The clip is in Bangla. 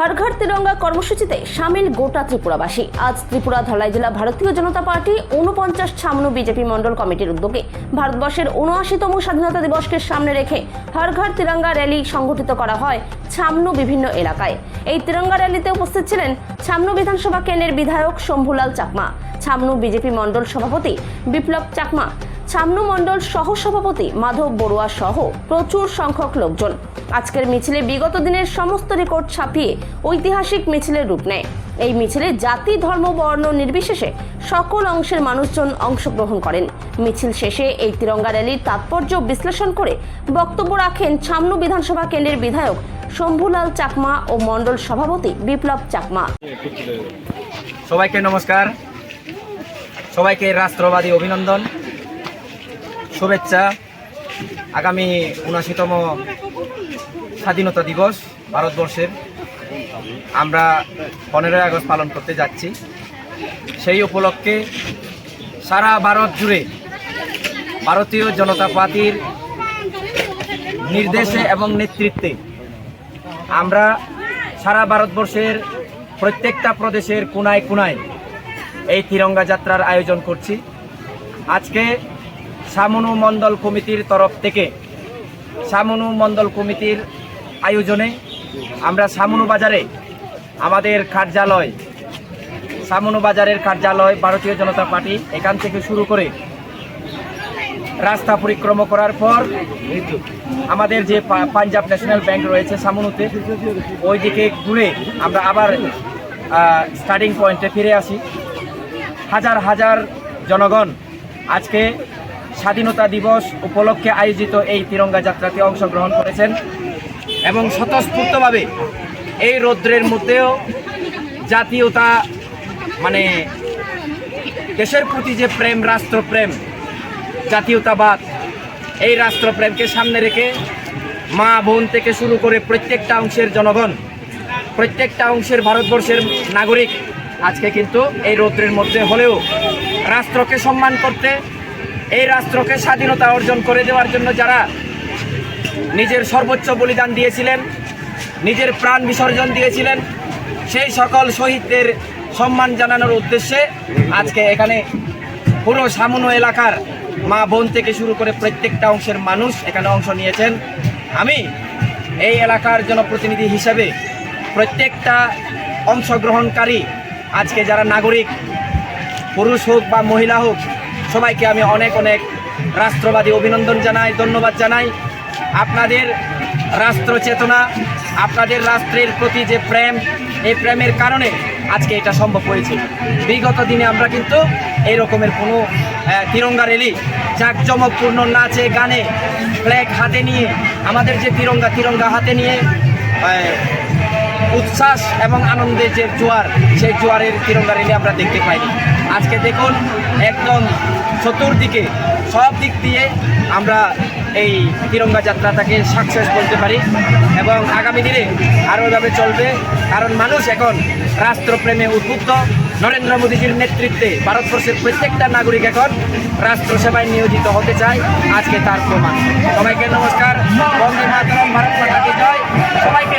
হর ঘর তিরঙ্গা কর্মসূচিতে সামিল গোটা ত্রিপুরাবাসী। আজ ত্রিপুরা ধলাই জেলা ভারতীয় জনতা পার্টি উনপঞ্চাশ ছামনু বিজেপি মণ্ডল কমিটির উদ্যোগে ভারতবর্ষের উনআশিতম স্বাধীনতা দিবসকে সামনে রেখে হর ঘর তিরঙ্গা র্যালি সংগঠিত করা হয় ছামনু বিভিন্ন এলাকায়। এই তিরঙ্গা র্যালিতে উপস্থিত ছিলেন ছামনু বিধানসভা কেন্দ্রের বিধায়ক শম্ভুলাল চাকমা ছামনু বিজেপি মণ্ডল সভাপতি বিপ্লব চাকমা ছামনু মণ্ডল সহ সভাপতি মাধব বড়ুয়া সহ প্রচুর সংখ্যক লোকজন। আজকের মিছিলে বিগত দিনের সমস্ত রেকর্ড ছাপিয়ে ঐতিহাসিক মিছিলের রূপ নেয়। এই মিছিলে জাতি, ধর্ম, বর্ণ নির্বিশেষে সকল অংশের মানুষজন অংশগ্রহণ করেন। মিছিল শেষে এই তিরঙ্গা র্যালির তাৎপর্য বিশ্লেষণ করে বক্তব্য রাখেন ছামনু বিধানসভা কেন্দ্রের বিধায়ক শম্ভুলাল চাকমা ও মণ্ডল সভাপতি বিপ্লব চাকমা। সবাইকে নমস্কার। সবাইকে রাষ্ট্রবাদী অভিনন্দন। শুভেচ্ছা। আগামী উনাশিতম স্বাধীনতা দিবস ভারতবর্ষের। আমরা পনেরোই আগস্ট পালন করতে যাচ্ছি। সেই উপলক্ষে সারা ভারত জুড়ে ভারতীয় জনতা পার্টির নির্দেশে এবং নেতৃত্বে আমরা সারা ভারতবর্ষের প্রত্যেকটা প্রদেশের কোনায় কোনায় এই তিরঙ্গা যাত্রার আয়োজন করছি। আজকে সামনু মণ্ডল কমিটির তরফ থেকে, সামনু মণ্ডল কমিটির আয়োজনে আমরা সামনু বাজারে আমাদের কার্যালয়, সামনু বাজারের কার্যালয়, ভারতীয় জনতা পার্টি, এখান থেকে শুরু করে রাস্তা পরিক্রমা করার পর আমাদের যে পাঞ্জাব ন্যাশনাল ব্যাংক রয়েছে সামনুতে ওই দিকে ঘুরে আমরা আবার স্টার্টিং পয়েন্টে ফিরে আসি। হাজার হাজার জনগণ আজকে স্বাধীনতা দিবস উপলক্ষে আয়োজিত এই তিরঙ্গা যাত্রাতে অংশগ্রহণ করেছেন এবং স্বতঃস্ফূর্তভাবে এই রৌদ্রের মধ্যেও জাতীয়তা মানে দেশের প্রতি যে প্রেম, রাষ্ট্রপ্রেম, জাতীয়তাবাদ, এই রাষ্ট্রপ্রেমকে সামনে রেখে মা, বোন থেকে শুরু করে প্রত্যেকটা অংশের জনগণ, প্রত্যেকটা অংশের ভারতবর্ষের নাগরিক আজকে কিন্তু এই রৌদ্রের মধ্যে হলেও রাষ্ট্রকে সম্মান করতে এই রাষ্ট্রকে স্বাধীনতা অর্জন করে দেওয়ার জন্য যারা নিজের সর্বোচ্চ বলিদান দিয়েছিলেন, নিজের প্রাণ বিসর্জন দিয়েছিলেন, সেই সকল শহীদদের সম্মান জানানোর উদ্দেশ্যে আজকে এখানে পুরো সামনো এলাকার মা বোন থেকে শুরু করে প্রত্যেকটা অংশের মানুষ এখানে অংশ নিয়েছেন। আমি এই এলাকার জনপ্রতিনিধি হিসেবে প্রত্যেকটা অংশগ্রহণকারী, আজকে যারা নাগরিক, পুরুষ হোক বা মহিলা হোক সবাইকে আমি অনেক অনেক রাষ্ট্রবাদী অভিনন্দন জানাই, ধন্যবাদ জানাই। আপনাদের রাষ্ট্র চেতনা, আপনাদের রাষ্ট্রের প্রতি যে প্রেম, এই প্রেমের কারণে আজকে এটা সম্ভব হয়েছে। বিগত দিনে আমরা কিন্তু এই রকমের কোনো তিরঙ্গা র্যালি, জাঁকজমকপূর্ণ নাচে, গানে ফ্ল্যাগ হাতে নিয়ে, আমাদের যে তিরঙ্গা তিরঙ্গা হাতে নিয়ে উচ্ছ্বাস এবং আনন্দের যে জোয়ার, সেই জোয়ারের তিরঙ্গা র্যালি আমরা দেখতে পাইনি। আজকে দেখুন, একদম চতুর্দিকে সব দিক দিয়ে আমরা এই তিরঙ্গা যাত্রাটাকে সাকসেস বলতে পারি এবং আগামী দিনে আরও এভাবে চলবে। কারণ মানুষ এখন রাষ্ট্রপ্রেমে উদ্বুদ্ধ। নরেন্দ্র মোদীজির নেতৃত্বে ভারতবর্ষের প্রত্যেকটা নাগরিক এখন রাষ্ট্র সেবায় নিয়োজিত হতে চায়। আজকে তার প্রমাণ। সবাইকে নমস্কার। বন্দে মাতরম, ভারত মাতাকে জয়। সবাইকে